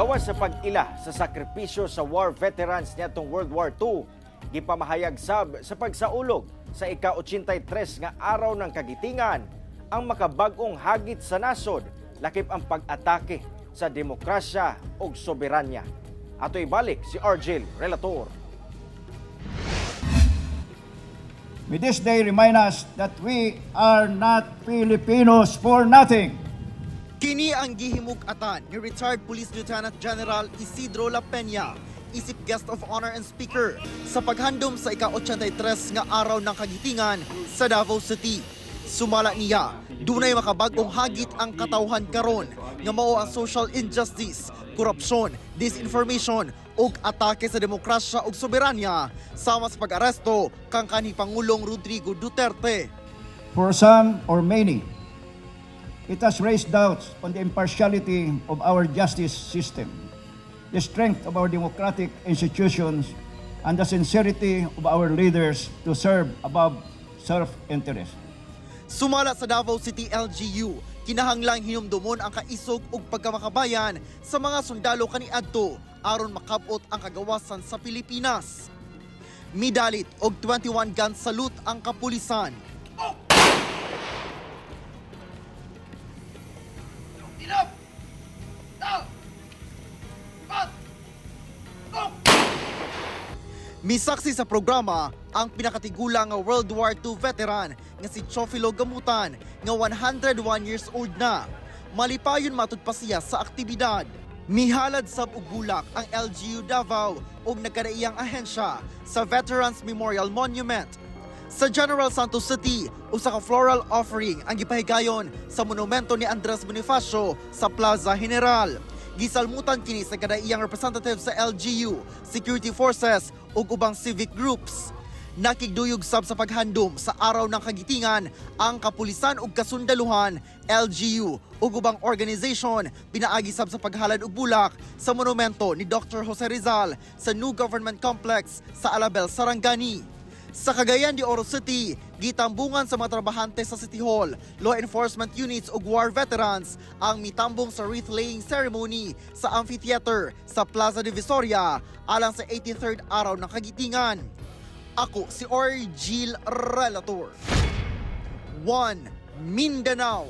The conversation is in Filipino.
Gawas sa pag-ila sa sakripisyo sa war veterans niadtong World War II, gipamahayag sab sa pagsaulog sa ika-83 nga araw ng kagitingan ang makabagong hagit sa nasod lakip ang pag-atake sa demokrasya ug soberanya. Ato ibalik si Argel Relator. May this day remind us that we are not Filipinos for nothing. Kini ang gihimug-atan ni retired Police Lieutenant General Isidro La Peña, isip guest of honor and speaker sa paghandom sa ika-83 nga araw ng kagitingan sa Davao City. Sumala niya, dunay makabagong hagit ang katawhan karon nga mao ang social injustice, korupsyon, disinformation ug atake sa demokrasya ug soberanya sama sa pag-aresto kang kanhi Pangulong Rodrigo Duterte. For some or many, it has raised doubts on the impartiality of our justice system, the strength of our democratic institutions, and the sincerity of our leaders to serve above self-interest. Sumala sa Davao City LGU, kinahanglang hinumdumon ang kaisog ug pagkamakabayan sa mga sundalo kaniadto aron makabot ang kagawasan sa Pilipinas. Midalit og 21 gun salute ang kapulisan. Misaksi sa programa ang pinakatigulang nga World War II veteran nga si Chofilo Gamutan nga 101 years old na. Malipayon matud pa siya sa aktibidad. Mihalad sab og ang LGU Davao ug nagkadaiyang ahensya sa Veterans Memorial Monument. Sa General Santos City, usa ka floral offering ang gipahigayon sa monumento ni Andres Bonifacio sa Plaza General. Gisalmutan kini sa kadaiyang representative sa LGU, security forces ug ubang civic groups. Nakigduyog sab sa paghandom sa araw ng kagitingan ang kapulisan ug kasundaluhan, LGU ug ubang organization pinaagi sab sa paghalad og bulak sa monumento ni Dr. Jose Rizal sa New Government Complex sa Alabel, Sarangani. Sa Cagayan de Oro City, gitambungan sa mga trabahante sa City Hall, law enforcement units ug war veterans ang mitambong sa wreath-laying ceremony sa amphitheater sa Plaza Divisoria alang sa 83rd araw ng kagitingan. Ako si Orgil Relator. 1. Mindanao